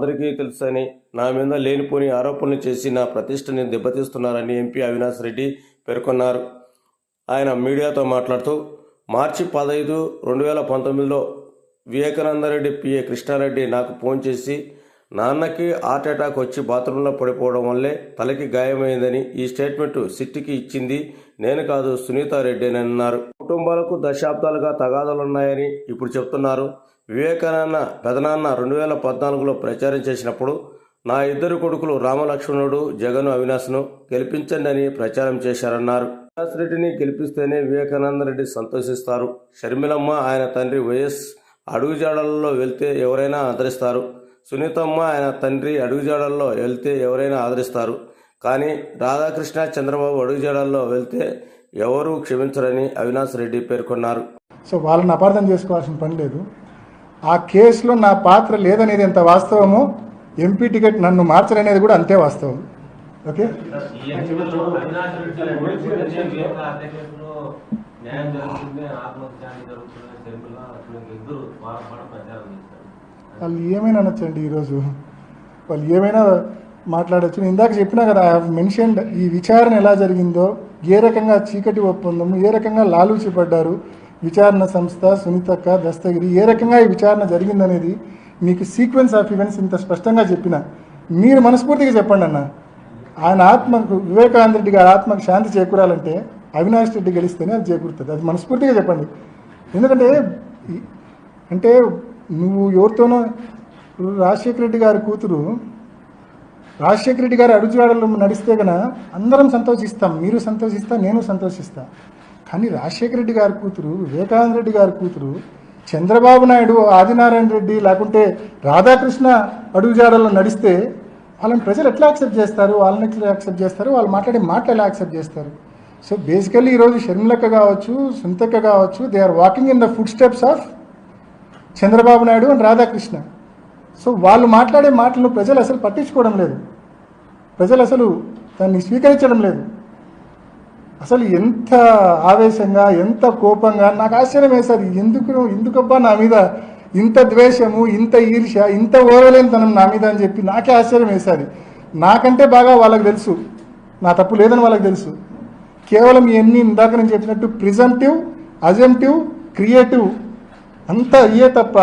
అందరికీ తెలుసని నా మీద లేనిపోని ఆరోపణలు చేసి నా ప్రతిష్టని దెబ్బతీస్తున్నారని ఎంపీ అవినాష్ రెడ్డి పేర్కొన్నారు. ఆయన మీడియాతో మాట్లాడుతూ మార్చి పదహైదు రెండు వేల పంతొమ్మిదిలో వివేకానందరెడ్డి పిఏ కృష్ణారెడ్డి నాకు ఫోన్ చేసి నాన్నకి హార్ట్ అటాక్ వచ్చి బాత్రూంలో పడిపోవడం వల్లే తలకి గాయమైందని ఈ స్టేట్మెంట్ సిట్టికి ఇచ్చింది నేను కాదు సునీతారెడ్డి అని అన్నారు కుటుంబాలకు దశాబ్దాలుగా తగాదాలున్నాయని ఇప్పుడు చెప్తున్నారు. వివేకానంద పెదనాన్న రెండు వేల పద్నాలుగులో ప్రచారం చేసినప్పుడు నా ఇద్దరు కొడుకులు రామలక్ష్మణుడు జగన్ అవినాష్ను గెలిపించండి అని ప్రచారం చేశారన్నారు. అవినాష్ రెడ్డిని గెలిపిస్తేనే వివేకానంద రెడ్డి సంతోషిస్తారు. షర్మిలమ్మ ఆయన తండ్రి వైఎస్ అడుగుజాడలలో వెళ్తే ఎవరైనా ఆదరిస్తారు. సునీతమ్మ ఆయన తండ్రి అడుగుజాడల్లో వెళ్తే ఎవరైనా ఆదరిస్తారు. కానీ రాధాకృష్ణ చంద్రబాబు అడుగుజాడల్లో వెళ్తే ఎవరూ క్షమించరని అవినాష్ రెడ్డి పేర్కొన్నారు. సో వాళ్ళని అపార్థం చేసుకోవాల్సిన పని లేదు. ఆ కేసులో నా పాత్ర లేదనేది ఎంత వాస్తవమో ఎంపీ టికెట్ నన్ను మార్చరనేది కూడా అంతే వాస్తవం. ఓకే? న్యాయం జరుగుతుంది ఇద్దరు వాళ్ళ పాట ప్రచారం చేస్తారు. వాళ్ళు ఏమైనా అనొచ్చండి ఈరోజు? వాళ్ళు ఏమైనా మాట్లాడచ్చు? నేను ఇందాక చెప్పినా కదా ఐ హావ్ మెన్షన్డ్ ఈ విచారణ ఎలా జరిగిందో ఏ రకంగా చీకటి ఒప్పందం ఏ రకంగా లాలూచి పడ్డారు విచారణ సంస్థ సునీతక్క దస్తగిరి ఏ రకంగా ఈ విచారణ జరిగిందనేది మీకు సీక్వెన్స్ ఆఫ్ ఈవెంట్స్ ఇంత స్పష్టంగా చెప్పిన. మీరు మనస్ఫూర్తిగా చెప్పండి అన్న. ఆయన ఆత్మకు వివేకానంద రెడ్డి గారి ఆత్మకు శాంతి చేకూరాలంటే అవినాష్ రెడ్డి గెలిస్తేనే అది చేకూరుతుంది. అది మనస్ఫూర్తిగా చెప్పండి. ఎందుకంటే అంటే నువ్వు ఎవరితోనో రాజశేఖర రెడ్డి గారి కూతురు రాజశేఖర రెడ్డి గారి అడుగుజాడలు నడిస్తే గన అందరం సంతోషిస్తాం మీరు సంతోషిస్తా నేను సంతోషిస్తా. కానీ రాజశేఖర రెడ్డి గారి కూతురు వివేకానంద రెడ్డి గారి కూతురు చంద్రబాబు నాయుడు ఆదినారాయణ రెడ్డి లేకుంటే రాధాకృష్ణ అడుగుజాడల్లో నడిస్తే వాళ్ళని ప్రజలు ఎట్లా యాక్సెప్ట్ చేస్తారు వాళ్ళని ఎట్లా యాక్సెప్ట్ చేస్తారు వాళ్ళు మాట్లాడే మాటలు ఎలా యాక్సెప్ట్ చేస్తారు? సో బేసికల్లీ ఈరోజు షర్మిలక్క కావచ్చు సుంతక్క కావచ్చు they are walking in the footsteps of Chandrababu Naidu and Radhakrishna. So వాళ్ళు మాట్లాడే మాటలను ప్రజలు అసలు పట్టించుకోవడం లేదు. ప్రజలు అసలు దాన్ని స్వీకరించడం లేదు. అసలు ఎంత ఆవేశంగా ఎంత కోపంగా నాకు ఆశ్చర్యం వేస్తుంది ఎందుకు ఎందుకబ్బా నా మీద ఇంత ద్వేషము ఇంత ఈర్ష ఇంత ఓరలేనితనం నా మీద అని చెప్పి నాకే ఆశ్చర్యం వేస్తుంది నాకంటే బాగా వాళ్ళకి తెలుసు. నా తప్పు లేదని వాళ్ళకి తెలుసు. కేవలం ఇవన్నీ ఇందాక నేను చెప్పినట్టు ప్రిజంటివ్ అజెంటివ్ క్రియేటివ్ అంతా ఇయే తప్ప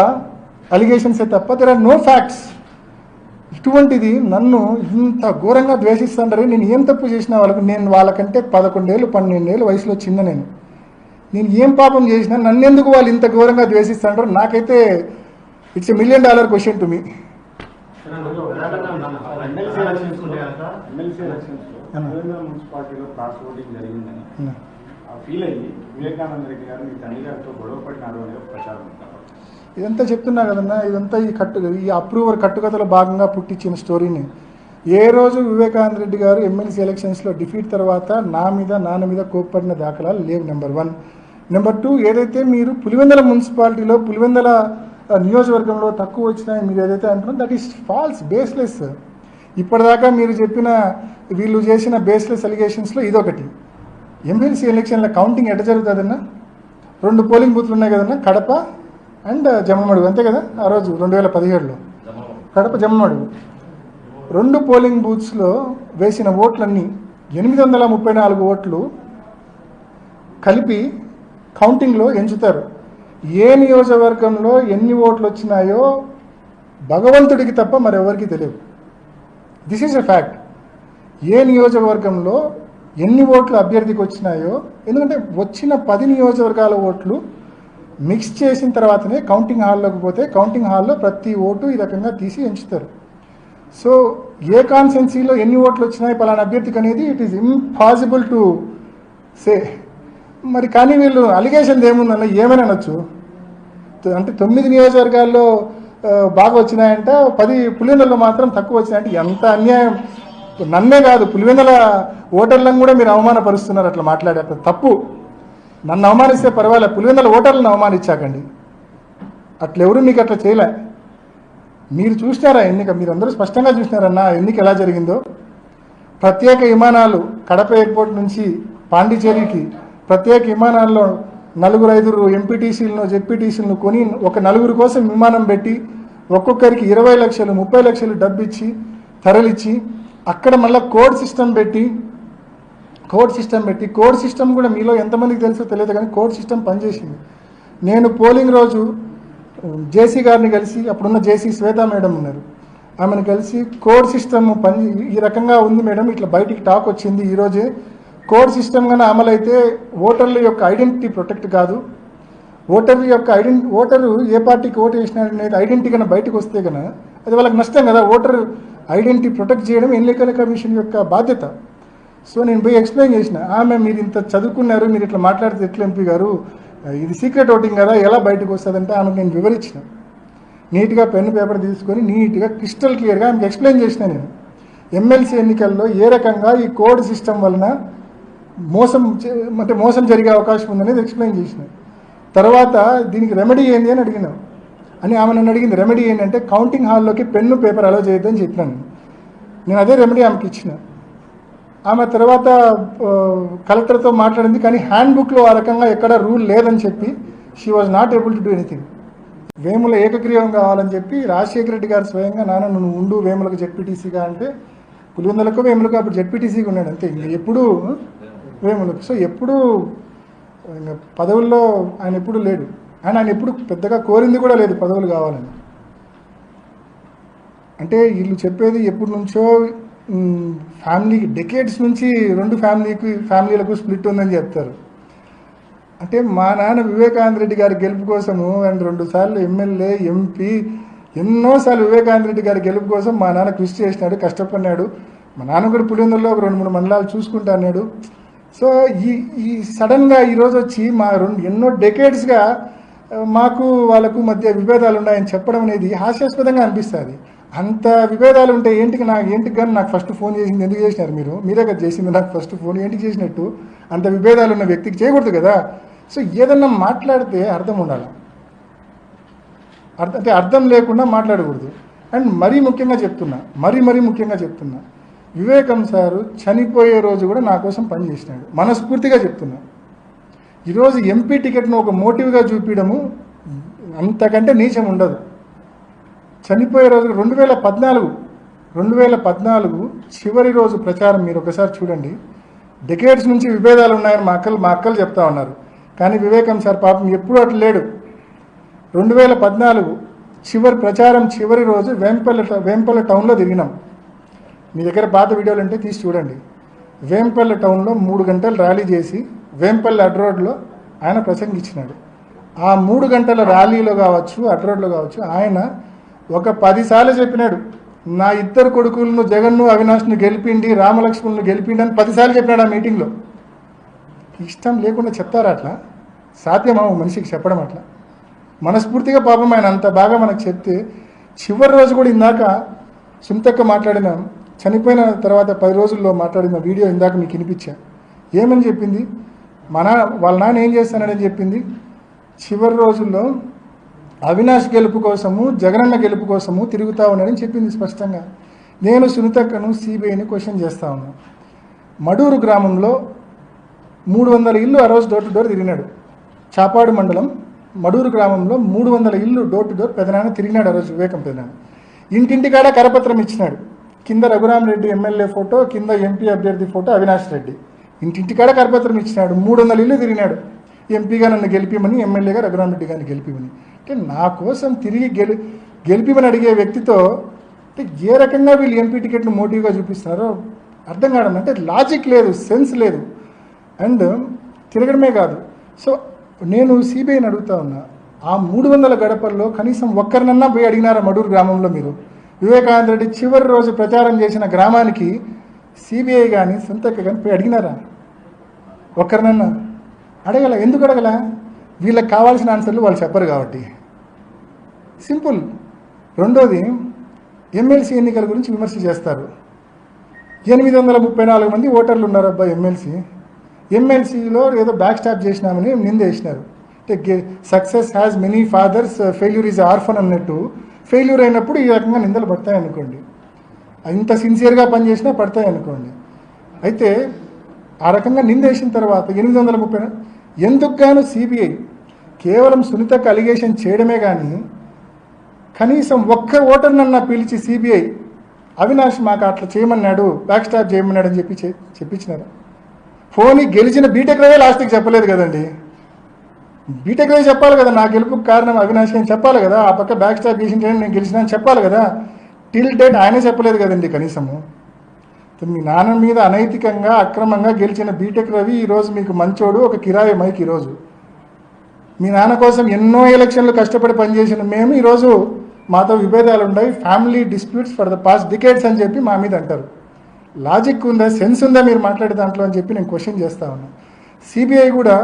అలిగేషన్సే తప్ప దెర్ ఆర్ నో ఫ్యాక్ట్స్ ఇటువంటిది నన్ను ఇంత ఘోరంగా ద్వేషిస్తుంటారు నేను ఏం తప్పు చేసినా వాళ్ళకు నేను వాళ్ళకంటే పదకొండేళ్ళు పన్నెండేళ్ళు వయసులో చిన్న నేను. నేను ఏం పాపం చేసినా నన్ను ఎందుకు వాళ్ళు ఇంత ఘోరంగా ద్వేషిస్తుంటారు నాకైతే it's a million dollar question to me MLC elections feel అయ్యి వివేకానంద రెడ్డి గారు మీ తండ్రి గారితో గొడవపడినారు అనే ప్రచారం ఇదంతా చెప్తున్నా కదన్నా ఇదంతా ఈ కట్టు ఈ అప్రూవర్ కట్టుకథలో భాగంగా పుట్టించిన స్టోరీని. ఏ రోజు వివేకానంద రెడ్డి గారు ఎమ్మెల్సీ ఎలక్షన్స్లో డిఫీట్ తర్వాత నా మీద నాన్న మీద కోప్పడిన దాఖలాలు లేవు నెంబర్ వన్. నెంబర్ టూ ఏదైతే మీరు పులివెందల మున్సిపాలిటీలో పులివెందల నియోజకవర్గంలో తక్కువ వచ్చినాయి మీరు ఏదైతే అంటున్నారో దట్ ఈస్ ఫాల్స్ బేస్లెస్ ఇప్పటిదాకా మీరు చెప్పిన వీళ్ళు చేసిన బేస్లెస్ అలిగేషన్స్లో ఇదొకటి. ఎమ్మెల్సీ ఎలక్షన్ల కౌంటింగ్ ఎట్ట జరుగుతుందన్నా? రెండు పోలింగ్ బూత్లు ఉన్నాయి కదన్నా కడప అండ్ uh, జమ్మమడుగు. అంతే కదా? ఆ రోజు రెండు వేల పదిహేడులో. కడప జమ్మమడుగు. రెండు పోలింగ్ బూత్స్లో వేసిన ఓట్లన్నీ ఎనిమిది వందల ముప్పై నాలుగు ఓట్లు కలిపి కౌంటింగ్లో ఎంచుతారు. ఏ నియోజకవర్గంలో ఎన్ని ఓట్లు వచ్చినాయో భగవంతుడికి తప్ప మరెవరికి తెలియదు. దిస్ ఈజ్ ఎ ఫ్యాక్ట్ ఏ నియోజకవర్గంలో ఎన్ని ఓట్లు అభ్యర్థికి వచ్చినాయో ఎందుకంటే వచ్చిన పది నియోజకవర్గాల ఓట్లు మిక్స్ చేసిన తర్వాతనే కౌంటింగ్ హాల్లోకి పోతే కౌంటింగ్ హాల్లో ప్రతి ఓటు ఈ రకంగా తీసి ఎంచుతారు. సో ఏ కాన్సెన్సీలో ఎన్ని ఓట్లు వచ్చినాయి పలానా అభ్యర్థికి అనేది it is impossible to say మరి కానీ వీళ్ళు అలిగేషన్ ఏముందన్న ఏమైనా అనొచ్చు? అంటే తొమ్మిది నియోజకవర్గాల్లో బాగా వచ్చినాయంట పది పులివెందులలో మాత్రం తక్కువ వచ్చినాయంటే ఎంత అన్యాయం? నన్నే కాదు పులివెందుల ఓటర్లను కూడా మీరు అవమానపరుస్తున్నారు అట్లా మాట్లాడే తప్పు. నన్ను అవమానిస్తే పర్వాలే పులివెందుల ఓటర్లను అవమానించాకండి. అట్లెవరు మీకు అట్లా చేయలే. మీరు చూసినారా ఎన్నిక? మీరు అందరూ స్పష్టంగా చూసినారన్న ఎన్నిక ఎలా జరిగిందో? ప్రత్యేక విమానాలు కడప ఎయిర్పోర్ట్ నుంచి పాండిచేరికి ప్రత్యేక విమానాల్లో నలుగురు ఐదుగురు ఎంపీటీసీలను జెడ్పీటీసీలను కొని ఒక నలుగురు కోసం విమానం పెట్టి ఒక్కొక్కరికి ఇరవై లక్షలు ముప్పై లక్షలు డబ్బు ఇచ్చి తరలిచ్చి అక్కడ మళ్ళీ కోడ్ సిస్టమ్ పెట్టి కోడ్ సిస్టమ్ పెట్టి కోడ్ సిస్టమ్ కూడా మీలో ఎంతమందికి తెలుసో తెలియదు కానీ కోడ్ సిస్టమ్ పనిచేసింది. నేను పోలింగ్ రోజు జేసీ గారిని కలిసి అప్పుడున్న జేసీ శ్వేత మేడం ఉన్నారు. ఆమెను కలిసి కోడ్ సిస్టమ్ పని ఈ రకంగా ఉంది మేడం ఇట్లా బయటికి టాక్ వచ్చింది ఈరోజే కోడ్ సిస్టమ్ కానీ అమలైతే ఓటర్ల యొక్క ఐడెంటిటీ ప్రొటెక్ట్ కాదు. ఓటర్ యొక్క ఐడెంటి ఓటరు ఏ పార్టీకి ఓటు వేసినాడు అనేది ఐడెంటిటీ కన్నా బయటకు వస్తే కన్నా అది వాళ్ళకి నష్టం కదా. ఓటర్ ఐడెంటిటీ ప్రొటెక్ట్ చేయడం ఎన్నికల కమిషన్ యొక్క బాధ్యత. సో నేను పోయి ఎక్స్ప్లెయిన్ చేసిన ఆమె మీరు ఇంత చదువుకున్నారు మీరు ఇట్లా మాట్లాడితే ఎట్లా ఎంపీ గారు? ఇది సీక్రెట్ ఓటింగ్ కదా ఎలా బయటకు వస్తుందంటే ఆమెకు నేను వివరించిన. నీట్గా పెన్ పేపర్ తీసుకొని నీట్గా క్రిస్టల్ క్లియర్గా ఆమెకు ఎక్స్ప్లెయిన్ చేసిన నేను. ఎమ్మెల్సీ ఎన్నికల్లో ఏ రకంగా ఈ కోడ్ సిస్టమ్ వలన మోసం అంటే మోసం జరిగే అవకాశం ఉందనేది ఎక్స్ప్లెయిన్ చేసిన. తర్వాత దీనికి రెమెడీ ఏంది అని అడిగినాం. అని ఆమె నన్ను అడిగింది రెమెడీ ఏంటంటే కౌంటింగ్ హాల్లోకి పెన్ను పేపర్ అలో చేయొద్దని చెప్పినాను. నేను అదే రెమెడీ ఆమెకి ఇచ్చిన. ఆమె తర్వాత కలెక్టర్తో మాట్లాడింది కానీ హ్యాండ్ బుక్లో ఆ రకంగా ఎక్కడ రూల్ లేదని చెప్పి she was not able to do anything Vemula ఏకగ్రీవం కావాలని చెప్పి రాజశేఖర రెడ్డి గారు స్వయంగా నాన్న నువ్వు ఉండు వేములకు జెడ్పీటీసీగా అంటే పులివెందులకు వేములకు అప్పుడు జెడ్పీటీసీగా ఉన్నాడు అంతే. ఇంకా ఎప్పుడు వేములకు. సో ఎప్పుడు ఇంకా పదవుల్లో ఆయన ఎప్పుడు లేడు. అండ్ ఆయన ఎప్పుడు పెద్దగా కోరింది కూడా లేదు పదవులు కావాలని. అంటే వీళ్ళు చెప్పేది ఎప్పటి నుంచో మ్, ఫ్యామిలీకి డెకేడ్స్ నుంచి రెండు ఫ్యామిలీకి ఫ్యామిలీలకు స్ప్లిట్ ఉందని చెప్తారు. అంటే మా నాన్న వివేకానంద రెడ్డి గారి గెలుపు కోసము అండ్ రెండుసార్లు ఎమ్మెల్యే ఎంపీ ఎన్నోసార్లు వివేకానంద రెడ్డి గారి గెలుపు కోసం మా నాన్న కృషి చేసినాడు కష్టపడినాడు. మా నాన్న కూడా పులివెందుల్లో ఒక రెండు మూడు మండలాలు చూసుకుంటా అన్నాడు. సో ఈ ఈ సడన్గా ఈరోజు వచ్చి మా రెండు ఎన్నో డెకేడ్స్గా మాకు వాళ్ళకు మధ్య విభేదాలు ఉన్నాయని చెప్పడం అనేది హాస్యాస్పదంగా అనిపిస్తుంది. అంత విభేదాలు ఉంటే ఏంటికి నాకు ఏంటికి కానీ నాకు ఫస్ట్ ఫోన్ చేసింది ఎందుకు చేసినారు మీరు? మీరే కదా చేసింది నాకు ఫస్ట్ ఫోన్ ఏంటికి చేసినట్టు? అంత విభేదాలు ఉన్న వ్యక్తికి చేయకూడదు కదా? సో ఏదన్నా మాట్లాడితే అర్థం ఉండాలి. అర్థం అంటే అర్థం లేకుండా మాట్లాడకూడదు. అండ్ మరీ ముఖ్యంగా చెప్తున్నా మరీ మరీ ముఖ్యంగా చెప్తున్నా వివేకం సారు చనిపోయే రోజు కూడా నా కోసం పనిచేసినాడు మనస్ఫూర్తిగా చెప్తున్నా. ఈరోజు ఎంపీ టికెట్ను ఒక మోటివ్గా చూపించడము అంతకంటే నీచం ఉండదు. చనిపోయే రోజు రెండు వేల పద్నాలుగు రెండు వేల పద్నాలుగు చివరి రోజు ప్రచారం మీరు ఒకసారి చూడండి. డెకేట్స్ నుంచి విభేదాలు ఉన్నాయని మా అక్కలు మా అక్కలు చెప్తా ఉన్నారు. కానీ వివేకం సార్ పాపం ఎప్పుడూ అట్లా లేడు. రెండు వేల పద్నాలుగు చివరి ప్రచారం చివరి రోజు వేంపల్లి వేంపల్లి టౌన్లో తిరిగినాం. మీ దగ్గర పాత వీడియోలు ఉంటే తీసి చూడండి. వేంపల్లి టౌన్లో మూడు గంటలు ర్యాలీ చేసి వేంపల్లి అడ్రోడ్లో ఆయన ప్రసంగించినాడు. ఆ మూడు గంటల ర్యాలీలో కావచ్చు అడ్రోడ్లో కావచ్చు ఆయన ఒక పదిసార్లు చెప్పినాడు. నా ఇద్దరు కొడుకులను జగన్ను అవినాష్ను గెలిపిండి రామలక్ష్మణ్ను గెలిపిండి అని పదిసార్లు చెప్పినాడు ఆ మీటింగ్లో. ఇష్టం లేకుండా చెప్తారా అట్లా? సాధ్యమా మనిషికి చెప్పడం అట్లా? మనస్ఫూర్తిగా పాపం ఆయన అంత బాగా మనకు చెప్తే చివరి రోజు కూడా ఇందాక సుంతక్క మాట్లాడిన చనిపోయిన తర్వాత పది రోజుల్లో మాట్లాడిన వీడియో ఇందాక మీకు వినిపించా. ఏమని చెప్పింది? మన వాళ్ళ నాన్న ఏం చేస్తానని చెప్పింది? చివరి రోజుల్లో అవినాష్ గెలుపు కోసము జగనన్న గెలుపు కోసము తిరుగుతా ఉన్నాడని చెప్పింది స్పష్టంగా. నేను సునీతక్కను సిబిఐని క్వశ్చన్ చేస్తా ఉన్నాను మడూరు గ్రామంలో మూడు వందల ఇల్లు ఆ రోజు డోర్ టు డోర్ తిరిగినాడు. చాపాడు మండలం మడూరు గ్రామంలో మూడు వందల ఇల్లు డోర్ టు డోర్ పెదనాన్న తిరిగినాడు ఆ రోజు వివేకం పెదనాన్న. ఇంటింటికాడ కరపత్రం ఇచ్చినాడు. కింద రఘురామరెడ్డి ఎమ్మెల్యే ఫోటో కింద ఎంపీ అభ్యర్థి ఫోటో అవినాష్ రెడ్డి. ఇంటింటికాడ కరపత్రం ఇచ్చినాడు మూడు వందల ఇల్లు తిరిగినాడు. ఎంపీగా నన్ను గెలిపిమని ఎమ్మెల్యేగా రఘురామరెడ్డి గారిని గెలిపిమని. అంటే నా కోసం తిరిగి గెలి గెలిపిమని అడిగే వ్యక్తితో అంటే ఏ రకంగా వీళ్ళు ఎంపీ టికెట్ను మోటివ్గా చూపిస్తున్నారో అర్థం కావడం అంటే లాజిక్ లేదు సెన్స్ లేదు. అండ్ తిరగడమే కాదు. సో నేను సిబిఐని అడుగుతా ఉన్నా ఆ మూడు వందల గడపల్లో కనీసం ఒక్కరినన్నా పోయి అడిగినారా మడూరు గ్రామంలో మీరు? వివేకానంద రెడ్డి చివరి రోజు ప్రచారం చేసిన గ్రామానికి సిబిఐ కానీ సొంతక్క కానీ పోయి అడిగినారా? ఒక్కరినన్నా అడగల ఎందుకు అడగల? వీళ్ళకి కావాల్సిన ఆన్సర్లు వాళ్ళు చెప్పరు కాబట్టి. సింపుల్. రెండోది ఎమ్మెల్సీ ఎన్నికల గురించి విమర్శ చేస్తారు. ఎనిమిది వందల ముప్పై నాలుగు మంది ఓటర్లు ఉన్నారు అబ్బా ఎమ్మెల్సీ. ఎమ్మెల్సీలో ఏదో బ్యాక్ స్టాప్ చేసినామని నిందేసినారు అంటే success has many fathers failure is orphan అన్నట్టు. ఫెయిల్యూర్ అయినప్పుడు ఈ రకంగా నిందలు పడతాయి అనుకోండి ఇంత సిన్సియర్గా పనిచేసినా పడతాయి అనుకోండి. అయితే ఆ రకంగా నిందేసిన తర్వాత ఎనిమిది వందల ముప్పై ఎందుకు గాను సిబిఐ కేవలం సునీతకు అలిగేషన్ చేయడమే కానీ కనీసం ఒక్క ఓటర్నన్నా పిలిచి సిబిఐ అవినాష్ మాకు అట్లా చేయమన్నాడు బ్యాక్ స్టాప్ చేయమన్నాడు అని చెప్పి చెప్పించినారు చెప్పించినారా. ఫోన్ గెలిచిన బీటెక్ రవే లాస్ట్కి చెప్పలేదు కదండి. బీటెక్ రవి చెప్పాలి కదా నా గెలుపుకు కారణం అవినాష్ అని చెప్పాలి కదా ఆ పక్క బ్యాక్ స్టాప్ చేసిన నేను గెలిచినా అని చెప్పాలి కదా. టిల్ డేట్ ఆయనే చెప్పలేదు కదండి కనీసము. మీ నాన్న మీద అనైతికంగా అక్రమంగా గెలిచిన బీటెక్ రవి ఈరోజు మీకు మంచోడు ఒక కిరాయి మైక్ ఈరోజు మీ నాన్న కోసం ఎన్నో ఎలక్షన్లు కష్టపడి పనిచేసిన మేము ఈరోజు మాతో విభేదాలు ఉన్నాయి family disputes for the past decades అని చెప్పి మా మీద అంటారు. లాజిక్ ఉందా సెన్స్ ఉందా మీరు మాట్లాడే దాంట్లో అని చెప్పి నేను క్వశ్చన్ చేస్తా ఉన్నా. సిబిఐ కూడా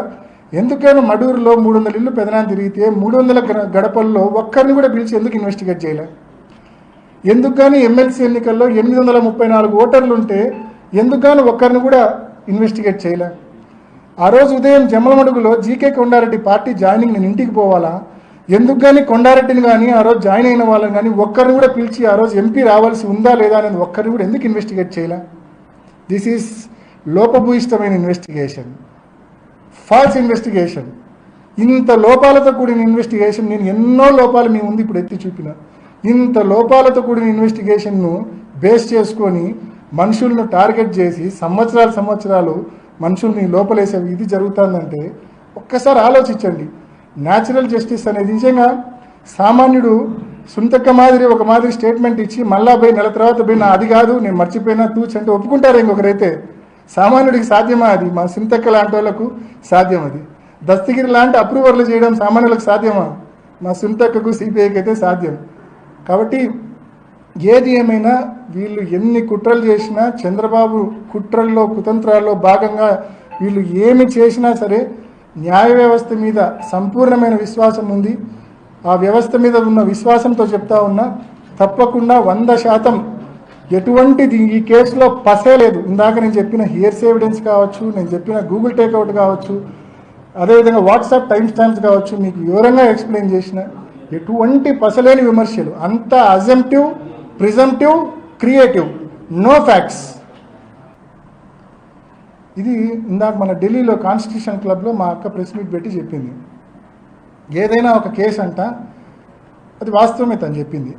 ఎందుకైనా మడూరులో మూడు వందల ఇల్లు పెదనాన్ని తిరిగితే మూడు వందల గడపల్లో ఒక్కరిని కూడా పిలిచి ఎందుకు ఇన్వెస్టిగేట్ చేయలే? ఎందుకు కానీ ఎమ్మెల్సీ ఎన్నికల్లో ఎనిమిది వందల ముప్పై నాలుగు ఓటర్లు ఉంటే ఎందుకు కానీ ఒక్కరిని కూడా ఇన్వెస్టిగేట్ చేయలే. ఆ రోజు ఉదయం జమ్మలమడుగులో జీకే కొండారెడ్డి పార్టీ జాయినింగ్ నేను ఇంటికి పోవాలా? ఎందుకు కానీ కొండారెడ్డిని కానీ ఆ రోజు జాయిన్ అయిన వాళ్ళని కానీ ఒక్కరిని కూడా పిలిచి ఆ రోజు ఎంపీ రావాల్సి ఉందా లేదా అనేది ఒక్కరిని కూడా ఎందుకు ఇన్వెస్టిగేట్ చేయలే? దిస్ ఈస్ లోపభూయిష్టమైన ఇన్వెస్టిగేషన్ ఫాల్స్ ఇన్వెస్టిగేషన్ ఇంత లోపాలతో కూడిన ఇన్వెస్టిగేషన్ నేను ఎన్నో లోపాలు మీ ముందు ఇప్పుడు ఎత్తి చూపిన. ఇంత లోపాలతో కూడిన ఇన్వెస్టిగేషన్ను బేస్ చేసుకొని మనుషులను టార్గెట్ చేసి సంవత్సరాలు సంవత్సరాలు మనుషుల్ని లోపలేసే ఇది జరుగుతుందంటే ఒక్కసారి ఆలోచించండి. న్యాచురల్ జస్టిస్ అనేది నిజంగా సామాన్యుడు సుంతక్క మాదిరి ఒక మాదిరి స్టేట్మెంట్ ఇచ్చి మళ్ళా పోయి నెల తర్వాత పోయి నా అది కాదు నేను మర్చిపోయినా తూచి అంటే ఒప్పుకుంటారు ఇంకొకరైతే. సామాన్యుడికి సాధ్యమా అది? మా సింతక్క లాంటి వాళ్ళకు సాధ్యం అది. దస్తగిరి లాంటి అప్రూవర్లు చేయడం సామాన్యులకు సాధ్యమా? మా సుంతక్కకు సిపిఐకి అయితే సాధ్యం. కాబట్టి ఏది ఏమైనా వీళ్ళు ఎన్ని కుట్రలు చేసినా చంద్రబాబు కుట్రల్లో కుతంత్రాల్లో భాగంగా వీళ్ళు ఏమి చేసినా సరే న్యాయ వ్యవస్థ మీద సంపూర్ణమైన విశ్వాసం ఉంది. ఆ వ్యవస్థ మీద ఉన్న విశ్వాసంతో చెప్తా ఉన్నా తప్పకుండా వంద శాతం ఎటువంటిది ఈ కేసులో పసే లేదు. ఇందాక నేను చెప్పిన హియర్స్ ఎవిడెన్స్ కావచ్చు నేను చెప్పిన గూగుల్ టేక్అవుట్ కావచ్చు అదేవిధంగా వాట్సాప్ టైం స్టాంప్స్ కావచ్చు మీకు వివరంగా ఎక్స్ప్లెయిన్ చేసిన ఎటువంటి పసలేని విమర్శలు. అంత assumptive presumptive creative no facts ఇది ఇందాక మన ఢిల్లీలో కాన్స్టిట్యూషన్ క్లబ్లో మా అక్క ప్రెస్ మీట్ పెట్టి చెప్పింది. ఏదైనా ఒక కేసు అంట అది వాస్తవమే తను చెప్పింది.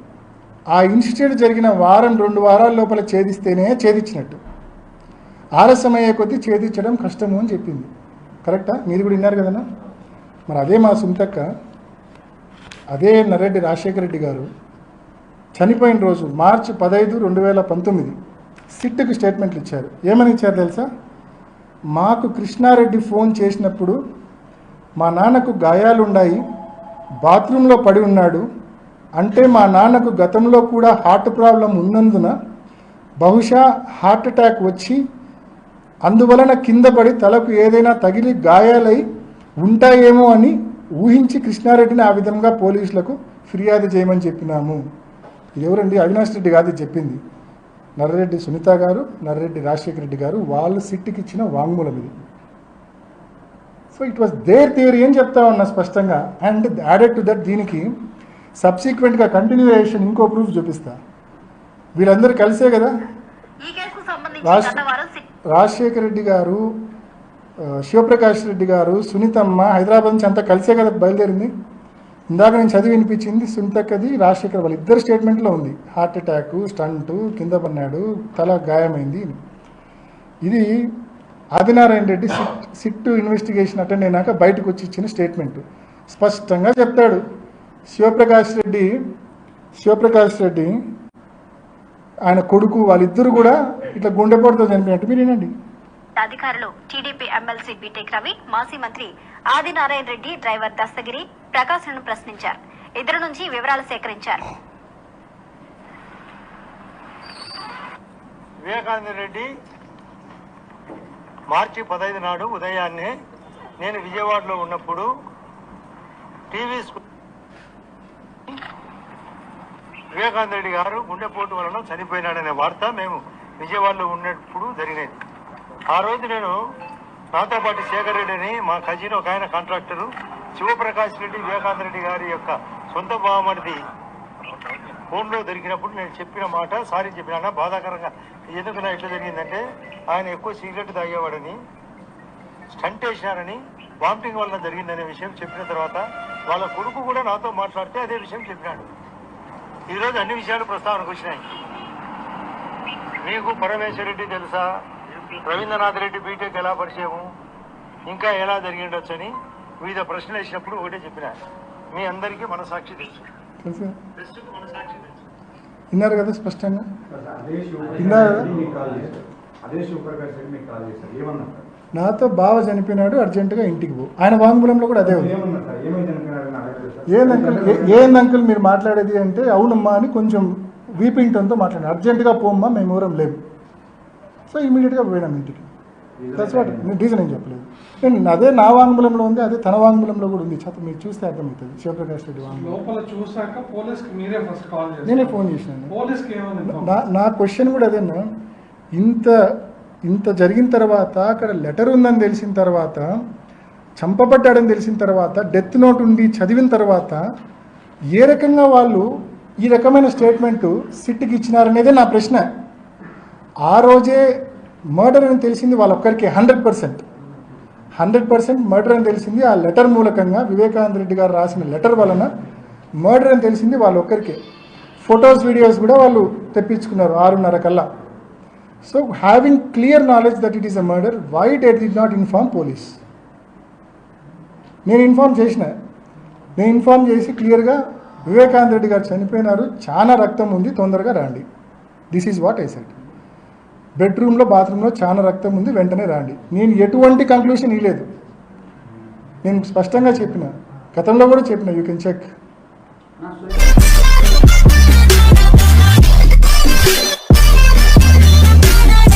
ఆ ఇన్స్టిట్యూట్ జరిగిన వారం రెండు వారాల లోపల ఛేదిస్తేనే ఛేదించినట్టు. ఆలస్యం అయ్యే కొద్దీ ఛేదించడం కష్టము అని చెప్పింది. కరెక్టా? మీరు కూడా విన్నారు కదన్నా? మరి అదే మా సుంతక్క అదే నరెడ్డి రాజశేఖర రెడ్డి గారు చనిపోయిన రోజు మార్చి పదహైదు రెండు వేల పంతొమ్మిది సిట్కి స్టేట్మెంట్లు ఇచ్చారు. ఏమని ఇచ్చారు తెలుసా? మాకు కృష్ణారెడ్డి ఫోన్ చేసినప్పుడు మా నాన్నకు గాయాలున్నాయి బాత్రూంలో పడి ఉన్నాడు అంటే మా నాన్నకు గతంలో కూడా హార్ట్ ప్రాబ్లం ఉన్నందున బహుశా హార్ట్ అటాక్ వచ్చి అందువలన కింద పడి తలకు ఏదైనా తగిలి గాయాలై ఉంటాయేమో అని ఊహించి కృష్ణారెడ్డిని ఆ విధంగా పోలీసులకు ఫిర్యాదు చేయమని చెప్పినాము. ఇది ఎవరండి అవినాష్ రెడ్డి కాదు చెప్పింది. నర్రెడ్డి సునీత గారు నర్రెడ్డి రాజశేఖర రెడ్డి గారు వాళ్ళు సిట్టికి ఇచ్చిన వాంగ్మూలం ఇది. So it was their theory అని చెప్తా ఉన్నా స్పష్టంగా. అండ్ యాడెడ్ టు దట్ దీనికి సబ్సిక్వెంట్గా కంటిన్యూయేషన్ ఇంకో ప్రూఫ్ చూపిస్తా. వీళ్ళందరూ కలిసే కదా? రాజశేఖర రెడ్డి గారు శివప్రకాష్ రెడ్డి గారు సునీతమ్మ హైదరాబాద్ నుంచి అంతా కలిసే కదా బయలుదేరింది. ఇందాక నేను చదివి వినిపించింది సునీతక్కది రాజశేఖర్ వాళ్ళ ఇద్దరు స్టేట్మెంట్లో ఉంది. హార్ట్ అటాక్ స్టంట్ కింద పడినాడు తల గాయమైంది. ఇది Adinarayana Reddy SIT SIT investigation attend అయినాక బయటకు వచ్చి ఇచ్చిన స్టేట్మెంట్. స్పష్టంగా చెప్తాడు. శివప్రకాష్ రెడ్డి శివప్రకాష్ రెడ్డి ఆయన కొడుకు వాళ్ళిద్దరు కూడా ఇట్లా గుండెపోటుతో చనిపోయినట్టు మీరు వినండి. అధికారులు టీడీపీ ఎమ్మెల్సీ బీటెక్ రవి మాజీ మంత్రి ఆదినారాయణ రెడ్డి డ్రైవర్ దస్తగిరి ప్రకాశ్లను ప్రశ్నించారు. ఇద్దరు నుంచి వివరాలు సేకరించారు. వివేకానంద రెడ్డి మార్చి పదహైదు నాడు ఉదయాన్నే నేను విజయవాడలో ఉన్నప్పుడు టీవీ వివేకానంద రెడ్డి గారు గుండెపోటు వలన చనిపోయినాడనే వార్త మేము విజయవాడలో ఉన్నప్పుడు జరిగినది. ఆ రోజు నేను నాతో పాటు శేఖర్ రెడ్డి అని మా కజిన్ ఒక ఆయన కాంట్రాక్టరు శివప్రకాష్ రెడ్డి వివేకాంత రెడ్డి గారి యొక్క సొంత బావమడిది ఫోన్లో దొరికినప్పుడు నేను చెప్పిన మాట సారీ చెప్పిన బాధాకరంగా ఎందుకు నా ఇట్లా జరిగిందంటే ఆయన ఎక్కువ సిగరెట్ తాగేవాడని స్టంట్ వేసినారని వామిటింగ్ వల్ల జరిగిందనే విషయం చెప్పిన తర్వాత వాళ్ళ కొడుకు కూడా నాతో మాట్లాడితే అదే విషయం చెప్పినాడు. ఈరోజు అన్ని విషయాలు ప్రస్తావనకు వచ్చినాయి. మీకు పరమేశ్వర రెడ్డి తెలుసా? రవీంద్రనాథ్ రెడ్డి బీటెక్ ఎలా పరిచయము? ఇంకా ఎలా జరిగిండొచ్చని వివిధ ప్రశ్నలు వేసినప్పుడు ఒకటే చెప్పిన. మీ అందరికీ మనసాక్షి తెలుసు. తెలుసా. విన్నారు కదా స్పష్టంగా? నాతో బావ చనిపోయినాడు అర్జెంటుగా ఇంటికి పో. ఆయన వాంగ్మూలంలో కూడా అదే ఉంది. ఏమన్నారు సార్? ఏమైంది అనుకున్నారని అడగలేదు సార్. ఏంది అంకుల్? ఏ- ఏంది అంకుల్ మీరు మాట్లాడేది అంటే అవునమ్మా అని కొంచెం వీపింగ్ టోన్తో మాట్లాడారు. అర్జెంటుగా పోమ్మా మేము ఊరం లేము. సో ఇమీడియట్గా పోయినాం ఇంటికి. దట్స్ వాట్ రీజన్ ఏం చెప్పలేదు. నేను అదే నా వాంగ్మూలంలో ఉంది అదే తన వాంగ్మూలంలో కూడా ఉంది. చదువు మీరు చూస్తే అర్థమవుతుంది. శివప్రకాష్ రెడ్డి లోపల చూసాక పోలీస్కి మీరే ఫస్ట్ కాల్ నేనే ఫోన్ చేసినాను పోలీస్కి నా నా క్వశ్చన్ కూడా అదేనా ఇంత ఇంత జరిగిన తర్వాత అక్కడ లెటర్ ఉందని తెలిసిన తర్వాత చంపబడ్డాడని తెలిసిన తర్వాత డెత్ నోట్ ఉండి చదివిన తర్వాత ఏ రకంగా వాళ్ళు ఈ రకమైన స్టేట్మెంటు సిట్కి ఇచ్చినారనేదే నా ప్రశ్న. ఆ రోజే మర్డర్ అని తెలిసింది వాళ్ళొక్కరికి hundred percent hundred percent murder అని తెలిసింది. ఆ లెటర్ మూలకంగా వివేకానంద రెడ్డి గారు రాసిన లెటర్ వలన మర్డర్ అని తెలిసింది వాళ్ళొక్కరికే. ఫొటోస్ వీడియోస్ కూడా వాళ్ళు తెప్పించుకున్నారు ఆరున్నర కల్లా. So having clear knowledge that it is a murder why did he not inform police నేను ఇన్ఫార్మ్ చేసిన. నేను ఇన్ఫార్మ్ చేసి క్లియర్గా వివేకానంద రెడ్డి గారు చనిపోయినారు. చాలా రక్తం ఉంది తొందరగా రండి. This is what I said బెడ్రూమ్లో బాత్రూంలో చాలా రక్తం ఉంది వెంటనే రాండి. నేను ఎటువంటి కంక్లూషన్ ఇవ్వలేదు. నేను స్పష్టంగా చెప్పిన గతంలో కూడా చెప్పిన యూ కెన్ చెక్